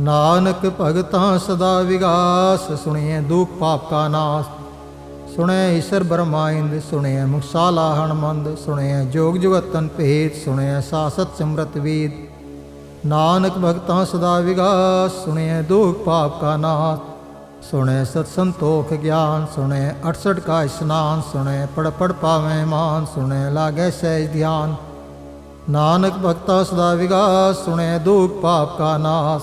ਨਾਨਕ ਭਗਤਾਂ ਸਦਾ ਵਿਗਾਸ, ਸੁਣਿਐ ਦੁਖ ਪਾਪ ਕਾ ਨਾਸ। ਸੁਣਿਐ ਈਸ਼ਰ ਬਰਮਾਇੰਦ ਸੁਣਿਐ ਮੁਕਸਾਲਾ ਹਣਮੰਦ ਸੁਣਿਐ ਜੋਗ ਜੁਗਤਨ ਭੇਦ ਸੁਣਿਐ ਸਾਸਤ ਸਿਮਰਤ ਵੇਦ। ਨਾਨਕ ਭਗਤਾਂ ਸਦਾ ਵਿਗਾਸ ਸੁਣਿਐ ਦੁਖ ਪਾਪ ਕਾ ਨਾਸ। ਸੁਣੈ ਸਤ ਸੰਤੋਖ ਗਿਆਨ, ਸੁਣੈ 68 ਕਾ ਇਸਨਾਨ, ਸੁਣੈ ਪੜ ਪੜ ਪਾਵੇਂ ਮਾਨ, ਸੁਣੈ ਲਾਗੈ ਸਹਿਜ ਧਿਆਨ। ਨਾਨਕ ਭਗਤਾ ਸਦਾ ਵਿਗਾਸ, ਸੁਣੈ ਦੁਖ ਪਾਪ ਕਾ ਨਾਸ।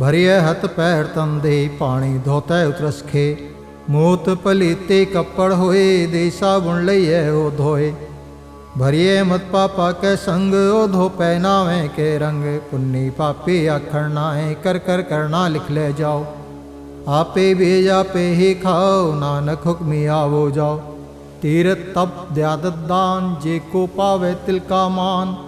ਭਰਿਐ ਹੱਥ ਪੈਰ ਤਨ ਦੇ ਪਾਣੀ, ਧੋਤੈ ਉਤਰਸਖੇ ਮੂਤ ਪਲੀਤੇ ਕੱਪੜ ਹੋਏ, ਦੇ ਸਾਬੁਣ ਲਈਐ ਉਹ ਧੋਏ। ਭਰਿਐ ਮਤ ਪਾਪਾ ਕੈ ਸੰਗ, ਉਹ ਧੋ ਪਹਿਨਾਵੇਂ ਕੇ ਰੰਗ। ਪੁੰਨੀ ਪਾਪੀ ਆਖਣ ਨਾਏ ਕਰ ਕਰ ਕਰਨਾ ਲਿਖ ਲੈ ਜਾਓ। ਆਪੇ ਭੇਜ ਆਪੇ ਹੀ ਖਾਓ, ਨਾਨਕ ਹੁਕਮੀ ਆਵੋ ਜਾਓ। ਤੀਰਤ ਤਪ ਦਿਆਦਤ ਦਾਨ, ਜੇ ਕੋ ਪਾਵੇ ਤਿਲ ਕਾ ਮਾਨ।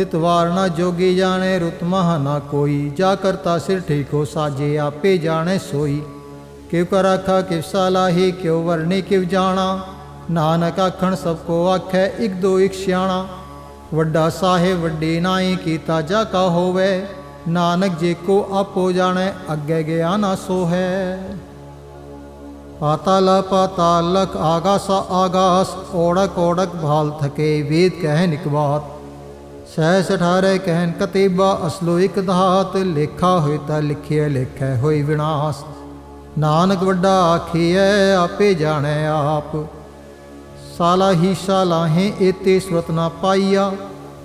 ਥਿਤ ਵਾਰ ਨਾ ਜੋਗੀ ਜਾਣੇ, ਰੁਤ ਮਹ ਨਾ ਕੋਈ। ਜਾ ਕਰਤਾ ਸਿਰ ਠੀਕੋ ਸਾਜੇ, ਆਪੇ ਜਾਣੇ ਸੋਈ। ਕਿਵ ਕਰ ਆਖਾ, ਕਿਵ ਸਾਲਾਹੀ ਕਿਉ ਵਰਨੇ ਕਿਵ ਜਾਣਾ। ਨਾਨਕ ਆਖਣ, ਸਭ ਕੋ ਆਖੈ, ਇਕ ਦੋ ਇਕ ਸਿਆਣਾ। ਵੱਡਾ ਸਾਹਿਬ, ਵੱਡੀ ਨਾਈ, ਕੀਤਾ ਜਾ ਕਾ ਹੋਵੇ। ਨਾਨਕ ਜੇ ਕੋ ਆਪੋ ਜਾਣੈ, ਅੱਗੇ ਗਿਆ ਨਾ ਸੋ ਹੈ ਪਾਤਾਲ ਪਾਤਾਲ ਲਖ ਆਗਾਸ ਆਗਾਸ ਓੜਕ ਓੜਕ ਭਾਲ ਥਕੇ, ਵੇਦ ਕਹਿ ਨਿਕਵਾਤ। ਸਹਿ ਸਠਾਰੇ ਕਹਿਨ ਕਤੀਬਾ, ਅਸਲੋ ਇਕ ਧਾਤ ਲੇਖਾ ਹੋਇ ਤਾ ਲਿਖਿਆ ਲੇਖੈ ਹੋਈ ਵਿਨਾਸ਼। ਨਾਨਕ ਵੱਡਾ ਆਖੀਐ, ਆਪੇ ਜਾਣੈ ਆਪ। ਸਾਲਾ ਹੀ ਸਾਲਾਹੇ ਏਤੇ ਸੁਰਤ ਨਾ ਪਾਈਆ।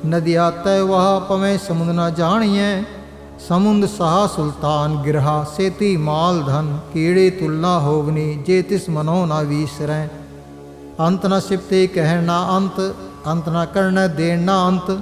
ਨਦੀਆ ਤੈ ਵਾਹ, ਪਵੇਂ ਸਮੁੰਦ ਨਾ ਜਾਣੀਐ। ਸਮੁੰਦ ਸਾਹ ਸੁਲਤਾਨ ਗਿਰਹਾ, ਸੇਤੀ ਮਾਲ ਧਨ, ਕੀੜੇ ਤੁਲਨਾ ਹੋਵਨੀ, ਜੇ ਤਿਸ ਮਨੋ ਨਾ ਵੀਸਰੈ। ਅੰਤ ਨ ਸਿਫਤੇ ਕਹਿਣ ਨਾ ਅੰਤ ਅੰਤ ਨ ਕਰਨਾ ਦੇਣ ਨਾ ਅੰਤ।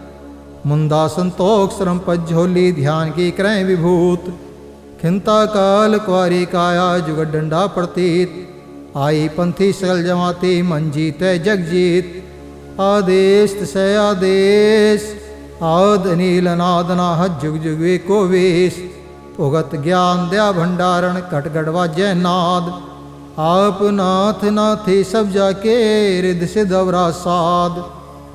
ਮੁੰਦਾ ਸੰਤੋਖ ਸਰਮ ਪਝੋਲੀ ਧਿਆਨ ਕੀ ਕਰੈ ਵਿਭੂਤ। ਖਿੰਤਾ ਕਾਲ ਕੁਆਰੀ ਕਾਇਆ ਜੁਗ ਡੰਡਾ ਪ੍ਰਤੀਤ। ਆਈ ਪੰਥੀ ਸਗਲ ਜਮਾਤੀ, ਮਨ ਜੀਤੈ ਜਗ ਜੀਤ। ਆਦੇਸ ਤਸੈ ਆਦੇਸ, ਆਦ ਨੀਲ ਅਨਾਦ ਨਾਹ ਜੁਗ ਜੁਗ ਏਕੋ ਵੇਸ। ਭਗਤ ਗਿਆਨ ਦਿਆ ਭੰਡਾਰਨ, ਘਟ ਘਟ ਵਾਜੈ ਨਾਦ। ਆਪ ਨਾਥ ਨਾਥੀ ਸਭ ਜਾ ਕੇ ਰਿਦ ਸਿਧ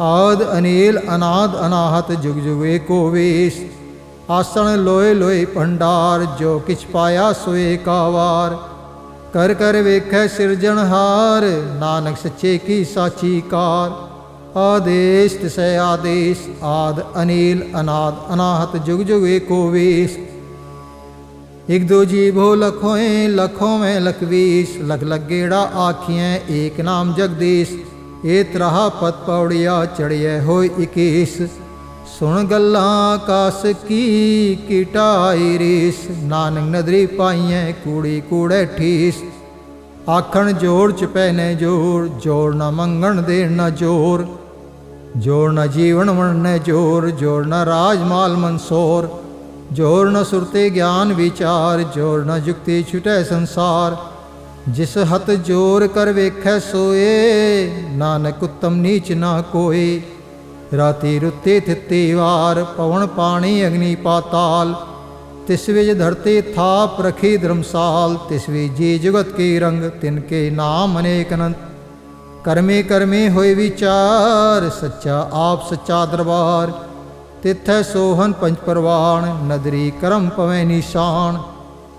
ਆਦ ਅਨੀਲ ਅਨਾਦ ਅਨਾਹਤ ਜੁਗ ਜੁਗ ਏਕੋ ਵੇਸ। ਆਸਣ ਲੋਏ ਲੋਏ ਭੰਡਾਰ, ਜੋ ਕਿਛ ਪਾਇਆ ਸੋਏ ਕਾਵਾਰ। ਕਰ ਕਰ ਵੇਖੈ ਸਿਰਜਣਹਾਰ ਨਾਨਕ ਸੱਚੇ ਕੀ ਸਾਚੀ ਕਾਰ। ਆਦੇਸ ਤਿਸੈ ਆਦੇਸ, ਆਦ ਅਨੀਲ ਅਨਾਦ ਅਨਾਹਤ ਜੁਗ ਜੁਗ ਏਕੋ ਵੇਸ। ਇਕ ਦੋ ਜੀਵ ਹੋ ਲਖੋਏ ਲਖੋ ਮੈਂ ਲਖਵੀਸ। ਲਖ ਲਗੇੜਾ ਆਖੀਐ, ਏਕ ਨਾਮ ਜਗਦੀਸ਼। ਏ ਤਰਹਾ ਪਤ ਪੌੜਿਆ ਚੜਿਐ ਹੋਇ ਇਕੀਸ। ਸੁਣ ਗੱਲਾਂ ਕਾਸ ਕੀ ਕੀਟਾਈ ਰੀਸ। ਨਾਨਕ ਨਦਰੀ ਪਾਈਐ ਕੂੜੀ ਕੂੜੇ ਠੀਸ। ਆਖਣ ਜੋੜ ਚ ਪੈਨੇ ਜੋੜ ਜੋੜ ਨਾ ਮੰਗਣ ਦੇਣ ਨਾ ਜੋਰ। ਜੋੜ ਨਾ ਜੀਵਨ ਵਣਨੇ ਜੋਰ, ਜੋੜ ਨਾ ਰਾਜ ਮਾਲ ਮਨਸੋਰ। ਜੋੜ ਨਾ ਸੁਰਤੇ ਗਿਆਨ ਵਿਚਾਰ, ਜੋੜ ਨਾ ਜੁਗਤੀ ਛੁਟੈ ਸੰਸਾਰ। ਜਿਸ ਹੱਥ ਜੋਰ ਕਰ ਵੇਖੈ ਸੋਏ, ਨਾਨਕ ਉਤਮ ਨੀਚ ਨਾ ਕੋਈ ਰਾਤੀ ਰੁੱਤੇ ਥਿੱਤੀ ਵਾਰ ਪਵਨ ਪਾਣੀ ਅਗਨੀ ਪਾਤਾਲ। ਤਿਸ ਵਿੱਚ ਧਰਤੀ ਥਾਪ ਰਖੀ ਧਰਮਸਾਲ, ਤਿਸ ਵਿੱਚ ਜੀ ਜਗਤ ਕੀ ਰੰਗ, ਤਿਨ ਕੇ ਨਾਮ ਅਨੇਕ ਅਨੰਤ। ਕਰਮੇ ਕਰਮੇ ਹੋਏ ਵਿਚਾਰ, ਸੱਚਾ ਆਪ ਸੱਚਾ ਦਰਬਾਰ। ਤਿਥੈ ਸੋਹਨ ਪੰਜ ਪਰਵਾਣ, ਨਦਰੀ ਕਰਮ ਪਵੈ ਨਿਸ਼ਾਨ।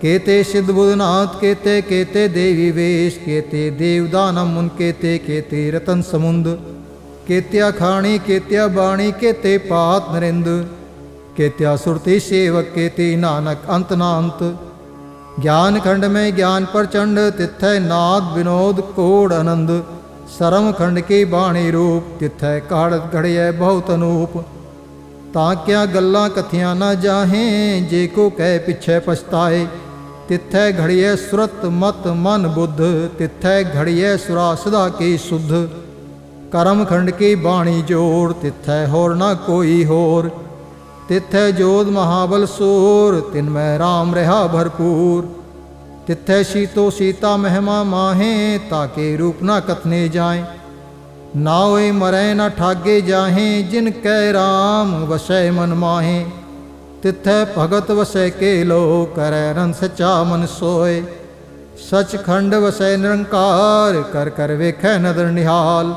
ਕੇਤੇ ਸਿਧ ਬੁਧਨਾਥ ਕੇਤੇ ਕੇਤੇ ਦੇਵੀ ਵੇਸ਼ ਕੇਤੇ ਦੇਵਦਾਨਮ ਮੁਨ ਕੇਤੇ ਕੇਤੇ ਰਤਨ ਸਮੁੰਦ ਕੇਤਿਆ ਖਾਣੀ ਕੇਤਿਆ ਬਾਣੀ ਕੇਤੇ ਪਾਤ ਨਰਿੰਦ ਕੇਤਿਆ ਸੁਰਤੀ ਸੇਵਕ ਕੇਤੇ ਨਾਨਕ ਅੰਤ ਨਾ ਅੰਤ ਗਿਆਨ ਖੰਡ ਮੈਂ ਗਿਆਨ ਪ੍ਰਚੰਡ ਤਿੱਥੈ ਨਾਦ ਵਿਨੋਦ ਕੋੜ ਆਨੰਦ ਸਰਮ ਖੰਡ ਕੀ ਬਾਣੀ ਰੂਪ ਤਿਥੈ ਕਾੜਤ ਘੜਿਐ ਬਹੁਤ ਅਨੂਪ ਤਾਂ ਕਿਆ ਗੱਲਾਂ ਕਥੀਆਂ ਨਾ ਜਾਹੇ ਜੇ ਕੋ ਕਹਿ ਪਿਛੈ ਪਛਤਾਏ ਤਿੱਥੈ ਘੜੀਐ ਸੁਰਤ ਮਤ ਮਨ ਬੁੱਧ, ਤਿੱਥੈ ਘੜੀਐ ਸੁਰਾ ਸਦਾ ਕੀ ਸੁਧ। ਕਰਮ ਖੰਡ ਕੀ ਬਾਣੀ ਜੋੜ ਤਿੱਥੈ ਹੋਰ ਨਾ ਕੋਈ ਹੋਰ। ਤਿੱਥੈ ਜੋਧ ਮਹਾਬਲ ਸੂਰ, ਤਿਨ ਮੈਂ RAM ਰਹਾ ਭਰਪੂਰ। ਤਿੱਥੈ ਸੀਤੋ ਸੀਤਾ ਮਹਿਮਾ ਮਾਹੇ ਤਾਕੇ ਰੂਪ ਨਾ ਕਥਨੇ ਜਾਏ। ਨਾ ਹੋਏ ਮਰੈ ਨਾ ਠਾਗੇ ਜਾਹੇ, ਜਿਨ ਕੈ RAM ਵਸੈ ਮਨ ਮਾਹੇ। ਤਿਥੈ ਭਗਤ ਵਸੈ ਕੇ ਲੋ ਕਰੈ ਰਨ ਸਚਾ ਮਨ ਸੋਏ। ਸਚਖੰਡ ਵਸੈ ਨਿਰੰਕਾਰ, ਕਰ ਕਰ ਵੇਖੈ ਨਦਰ ਨਿਹਾਲ।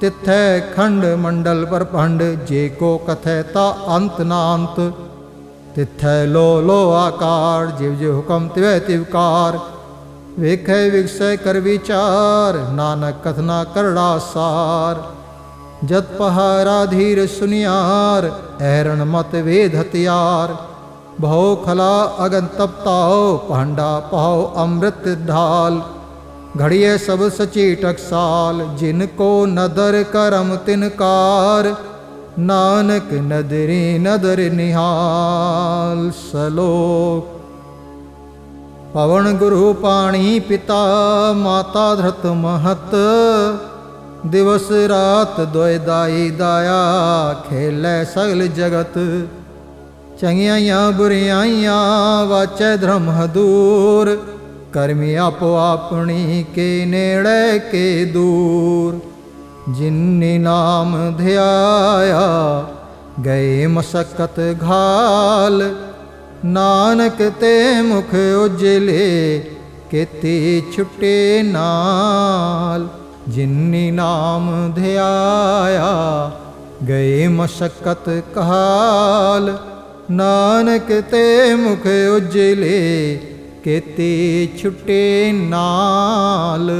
ਤਿਥੈ ਖੰਡ ਮੰਡਲ ਪਰਪੰਡ, ਜੇ ਕੋ ਕਥੈ ਤਾ ਅੰਤ ਨਾ ਅੰਤ ਤਿਥੈ ਲੋ ਲੋ ਆਕਾਰ, ਜਿਵ ਜਿਵ ਹੁਕਮ ਤਿਵੈ ਤਿਵਕਾਰ ਵੇਖੈ ਵਿਗਸੈ ਕਰ ਵਿਚਾਰ, ਨਾਨਕ ਕਥਨਾ ਕਰੜਾ ਸਾਰ। ਜਤ ਪਹਾਰਾ ਧੀਰ ਸੁਨਿਆਰ ਐਰਣ ਮਤ ਵੇਦ ਹਤਿਆਰ ਭਉ ਖਲਾ ਅਗਨ ਤਪਤਾਓ ਭਾਂਡਾ ਪਾਓ ਅੰਮ੍ਰਿਤ ਢਾਲ। ਘੜੀਏ ਸਭ ਸਚੀ ਟਕਸਾਲ, ਜਿਨ ਕੋ ਨਦਰ ਕਰਮ ਤਿਨਕਾਰ ਨਾਨਕ ਨਦਰੀ ਨਦਰ ਨਿਹਾਲ ਸਲੋਕ। ਪਵਨ ਗੁਰੂ ਪਾਣੀ ਪਿਤਾ, ਮਾਤਾ ਧਰਤ ਮਹਤ। ਦਿਵਸ ਰਾਤ ਦੋਇ ਦਾਈ ਦਾਇਆ ਖੇਲੇ ਸਗਲ ਜਗਤ। ਚੰਗਿਆਈਆਂ ਬੁਰਿਆਈਆਂ ਵਾਚੈ ਧਰਮ ਹਦੂਰ। ਕਰਮੀ ਆਪੋ ਆਪਣੀ ਕੇ ਨੇੜੇ ਕੇ ਦੂਰ। ਜਿਨਿ ਨਾਮ ਧਿਆਇਆ ਗਏ ਮਸਕਤ ਘਾਲ। ਨਾਨਕ ਤੇ ਮੁਖ ਉਜਲੇ ਕੀਤੀ ਛੁਟੇ ਨਾਲ। ਜਿਨਿ ਨਾਮ ਧਿਆਇਆ ਗਏ ਮਸਕਤ ਕਾਲ ਨਾਨਕ ਤੇ ਮੁਖ ਉਜਲੇ ਕੀਤੀ ਛੁਟੇ ਨਾਲ।